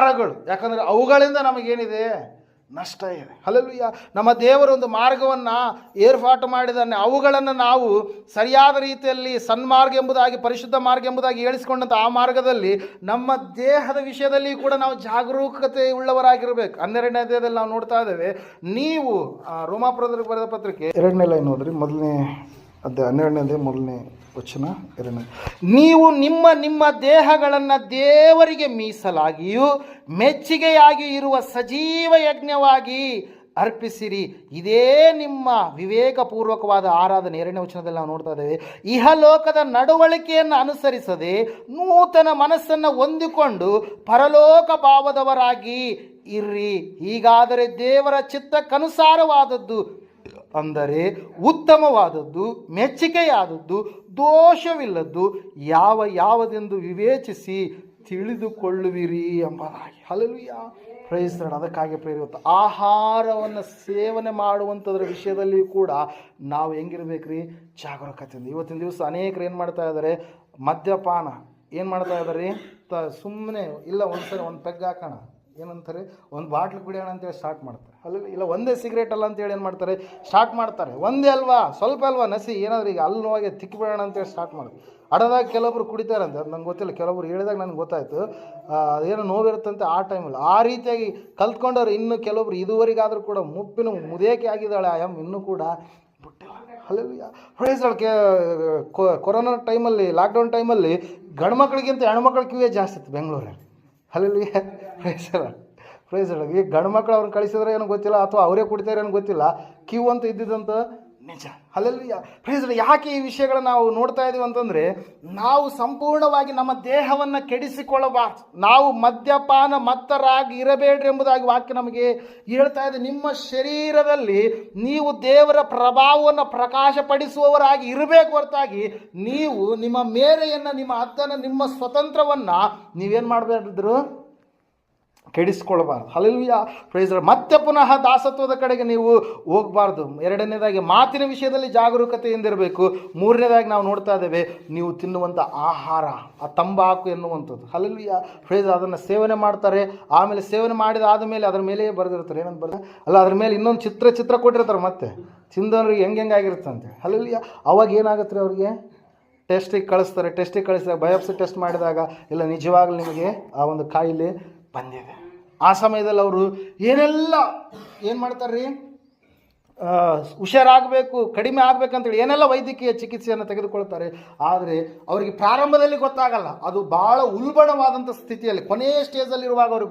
ಆಹಾರಗಳು ಯಾಕಂದರೆ ಅವುಗಳಿಂದ ನಮಗೇನಿದೆ? ನಷ್ಟ ಇದೆ. ಹಲಲುಯ್ಯ ನಮ್ಮ ದೇವರ ಒಂದು ಮಾರ್ಗವನ್ನು ಏರ್ಪಾಟು ಮಾಡಿದಾನೆ ಅವುಗಳನ್ನು ನಾವು ಸರಿಯಾದ ರೀತಿಯಲ್ಲಿ ಸನ್ಮಾರ್ಗ ಎಂಬುದಾಗಿ, ಪರಿಶುದ್ಧ ಮಾರ್ಗ ಎಂಬುದಾಗಿ ಹೇಳಿಸಿಕೊಂಡಂಥ ಆ ಮಾರ್ಗದಲ್ಲಿ ನಮ್ಮ ದೇಹದ ವಿಷಯದಲ್ಲಿ ಕೂಡ ನಾವು ಜಾಗರೂಕತೆ ಉಳ್ಳವರಾಗಿರಬೇಕು. ಹನ್ನೆರಡನೇ ದೇಹದಲ್ಲಿ ನಾವು ನೋಡ್ತಾ ಇದ್ದೇವೆ, ನೀವು ರೋಮಾಪುರದಲ್ಲಿ ಬರೆದ ಪತ್ರಿಕೆ, ಎರಡನೇ ಲೈನ್ ಹೋದ್ರಿ ಮೊದಲನೇ ಅದೇ ಹನ್ನೆರಡನೇದೇ ಮೊದಲನೇ ವಚನ, ಎರಡನೇ. ನೀವು ನಿಮ್ಮ ನಿಮ್ಮ ದೇಹಗಳನ್ನು ದೇವರಿಗೆ ಮೀಸಲಾಗಿಯೂ, ಮೆಚ್ಚುಗೆಯಾಗಿ ಇರುವ ಸಜೀವ ಯಜ್ಞವಾಗಿ ಅರ್ಪಿಸಿರಿ. ಇದೇ ನಿಮ್ಮ ವಿವೇಕಪೂರ್ವಕವಾದ ಆರಾಧನೆ. ಎರಡನೇ ವಚನದಲ್ಲಿ ನಾವು ನೋಡ್ತಾ ಇದ್ದೇವೆ, ಇಹಲೋಕದ ನಡವಳಿಕೆಯನ್ನು ಅನುಸರಿಸದೆ ನೂತನ ಮನಸ್ಸನ್ನು ಹೊಂದಿಕೊಂಡು ಪರಲೋಕ ಭಾವದವರಾಗಿ ಇರ್ರಿ. ಹೀಗಾದರೆ ದೇವರ ಚಿತ್ತಕ್ಕನುಸಾರವಾದದ್ದು ಅಂದರೆ ಉತ್ತಮವಾದದ್ದು ಮೆಚ್ಚುಗೆಯಾದದ್ದು ದೋಷವಿಲ್ಲದ್ದು ಯಾವ ಯಾವುದೆಂದು ವಿವೇಚಿಸಿ ತಿಳಿದುಕೊಳ್ಳುವಿರಿ ಎಂಬುದಾಗಿ. ಹಲಲುಯ್ಯ ಪ್ರಯತ್ನ ಅದಕ್ಕಾಗಿ ಪ್ರೇರಿತ ಆಹಾರವನ್ನು ಸೇವನೆ ಮಾಡುವಂಥದ್ರ ವಿಷಯದಲ್ಲಿ ಕೂಡ ನಾವು ಹೆಂಗಿರ್ಬೇಕ್ರಿ? ಜಾಗರೂಕತೆಯಿಂದ. ಇವತ್ತಿನ ದಿವಸ ಅನೇಕರು ಏನು ಮಾಡ್ತಾ ಇದ್ದಾರೆ? ಮದ್ಯಪಾನ. ಏನು ಮಾಡ್ತಾ ಇದ್ದಾರೆ? ತ ಸುಮ್ಮನೆ ಇಲ್ಲ ಒಂದು ಸರಿ ಒಂದು ಪೆಗ್ ಹಾಕೋಣ. ಏನಂತಾರೆ, ಒಂದು ಬಾಟ್ಲು ಕುಡಿಯೋಣ ಅಂತೇಳಿ ಸ್ಟಾರ್ಟ್ ಮಾಡ್ತಾರೆ. ಅಲ್ಲ ಇಲ್ಲ, ಒಂದೇ ಸಿಗರೇಟ್ ಅಲ್ಲ ಅಂತೇಳಿ ಏನು ಮಾಡ್ತಾರೆ? ಸ್ಟಾರ್ಟ್ ಮಾಡ್ತಾರೆ. ಒಂದೇ ಅಲ್ವಾ? ಸ್ವಲ್ಪ ಅಲ್ವಾ? ನಸಿ, ಏನಾದರೂ ಈಗ ಅಲ್ಲಿ ನೋವಾಗಿ ತಿಕ್ಕಿಬಿಡೋಣ ಅಂತೇಳಿ ಸ್ಟಾರ್ಟ್ ಮಾಡ್ತಾರೆ. ಅಡದಾಗ ಕೆಲವೊಬ್ರು ಕುಡಿತಾರಂತೆ ಅದು ನಂಗೆ ಗೊತ್ತಿಲ್ಲ ಕೆಲವೊಬ್ರು ಹೇಳಿದಾಗ ನನಗೆ ಗೊತ್ತಾಯಿತು. ಅದೇನೋ ನೋವಿರುತ್ತಂತೆ ಆ ಟೈಮಲ್ಲಿ ಆ ರೀತಿಯಾಗಿ ಕಲ್ತ್ಕೊಂಡವ್ರು ಇನ್ನು ಕೆಲವೊಬ್ರು ಇದುವರೆಗಾದರೂ ಕೂಡ ಮುಪ್ಪಿನ ಮುದೇಕೆ ಆಗಿದ್ದಾಳೆ ಆ ಎಂ ಇನ್ನೂ ಕೂಡ ಬಿಟ್ಟಿಲ್ಲ. ಅಲ್ಲೆಲ್ಲ ಕೊರೋನಾ ಟೈಮಲ್ಲಿ ಲಾಕ್ಡೌನ್ ಟೈಮಲ್ಲಿ ಗಂಡು ಮಕ್ಕಳಿಗಿಂತ ಹೆಣ್ಮಕ್ಳ ಕಿವಿಯೇ ಜಾಸ್ತಿ ಇತ್ತು ಬೆಂಗಳೂರಲ್ಲಿ. ಅಲ್ಲಿ ಪ್ರೈಸರ ಪ್ರೈಸರ ಈಗ ಗಂಡು ಮಕ್ಕಳು ಅವ್ರನ್ನ ಕಳಿಸಿದ್ರೆ ಏನೋ ಗೊತ್ತಿಲ್ಲ ಅಥವಾ ಅವರೇ ಕುಡಿತಾರೆ ಏನೋ ಗೊತ್ತಿಲ್ಲ. ಕ್ಯೂ ಅಂತ ಇದ್ದಿದ್ದಂತ ನಿಜ. ಅಲ್ಲೆಲ್ಲ ಪ್ಲೀಸ್ ಯಾಕೆ ಈ ವಿಷಯಗಳನ್ನ ನಾವು ನೋಡ್ತಾ ಇದೀವಿ ಅಂತಂದರೆ, ನಾವು ಸಂಪೂರ್ಣವಾಗಿ ನಮ್ಮ ದೇಹವನ್ನು ಕೆಡಿಸಿಕೊಳ್ಳಬಾರ್ದು. ನಾವು ಮದ್ಯಪಾನ ಮತ್ತರಾಗಿ ಇರಬೇಡ್ರಿ ಎಂಬುದಾಗಿ ವಾಕ್ಯ ನಮಗೆ ಹೇಳ್ತಾ ಇದೆ. ನಿಮ್ಮ ಶರೀರದಲ್ಲಿ ನೀವು ದೇವರ ಪ್ರಭಾವವನ್ನು ಪ್ರಕಾಶಪಡಿಸುವವರಾಗಿ ಇರಬೇಕು ಹೊರತಾಗಿ ನೀವು ನಿಮ್ಮ ಮೇರೆಯನ್ನು, ನಿಮ್ಮ ಅತ್ತನ ನಿಮ್ಮ ಸ್ವತಂತ್ರವನ್ನು ನೀವೇನು ಮಾಡಬೇಡಿದ್ರು ಕೆಡಿಸ್ಕೊಳ್ಬಾರ್ದು ಹಲಲ್ವಿಯ ಪ್ರೈಸ್ ಮತ್ತೆ ಪುನಃ ದಾಸತ್ವದ ಕಡೆಗೆ ನೀವು ಹೋಗಬಾರ್ದು. ಎರಡನೇದಾಗಿ ಮಾತಿನ ವಿಷಯದಲ್ಲಿ ಜಾಗರೂಕತೆಯಿಂದಿರಬೇಕು. ಮೂರನೇದಾಗಿ ನಾವು ನೋಡ್ತಾ ಇದ್ದೇವೆ, ನೀವು ತಿನ್ನುವಂಥ ಆಹಾರ, ಆ ತಂಬಾಕು ಎನ್ನುವಂಥದ್ದು. ಹಲಲ್ವಿಯ ಪ್ರೈಸ್ ಅದನ್ನು ಸೇವನೆ ಮಾಡ್ತಾರೆ. ಆಮೇಲೆ ಸೇವನೆ ಮಾಡಿದ ಆದಮೇಲೆ ಅದರ ಮೇಲೆಯೇ ಬರೆದಿರ್ತಾರೆ. ಏನಂತ ಬರ ಅಲ್ಲ, ಅದ್ರ ಮೇಲೆ ಇನ್ನೊಂದು ಚಿತ್ರ ಚಿತ್ರ ಕೊಟ್ಟಿರ್ತಾರೆ ಮತ್ತೆ. ತಿಂದವ್ರಿಗೆ ಹೆಂಗೆ ಹೆಂಗಾಗಿರುತ್ತೆ ಆಗಿರುತ್ತಂತೆ ಅವಾಗ ಏನಾಗುತ್ತೆ ರೀ ಅವ್ರಿಗೆ? ಟೆಸ್ಟಿಗೆ ಕಳಿಸ್ತಾರೆ. ಟೆಸ್ಟಿಗೆ ಕಳಿಸಿದಾಗ ಬಯೋಪ್ಸಿ ಟೆಸ್ಟ್ ಮಾಡಿದಾಗ, ಇಲ್ಲ, ನಿಜವಾಗ್ಲೂ ನಿಮಗೆ ಆ ಒಂದು ಕಾಯಿಲೆ ಬಂದಿದೆ. ಆ ಸಮಯದಲ್ಲಿ ಅವರು ಏನೆಲ್ಲ ಏನು ಮಾಡ್ತಾರ್ರಿ? ಹುಷಾರಾಗಬೇಕು, ಕಡಿಮೆ ಆಗಬೇಕಂತೇಳಿ ಏನೆಲ್ಲ ವೈದ್ಯಕೀಯ ಚಿಕಿತ್ಸೆಯನ್ನು ತೆಗೆದುಕೊಳ್ತಾರೆ. ಆದರೆ ಅವರಿಗೆ ಪ್ರಾರಂಭದಲ್ಲಿ ಗೊತ್ತಾಗಲ್ಲ. ಅದು ಭಾಳ ಉಲ್ಬಣವಾದಂಥ ಸ್ಥಿತಿಯಲ್ಲಿ, ಕೊನೆಯ ಸ್ಟೇಜಲ್ಲಿರುವಾಗ ಅವ್ರಿಗೆ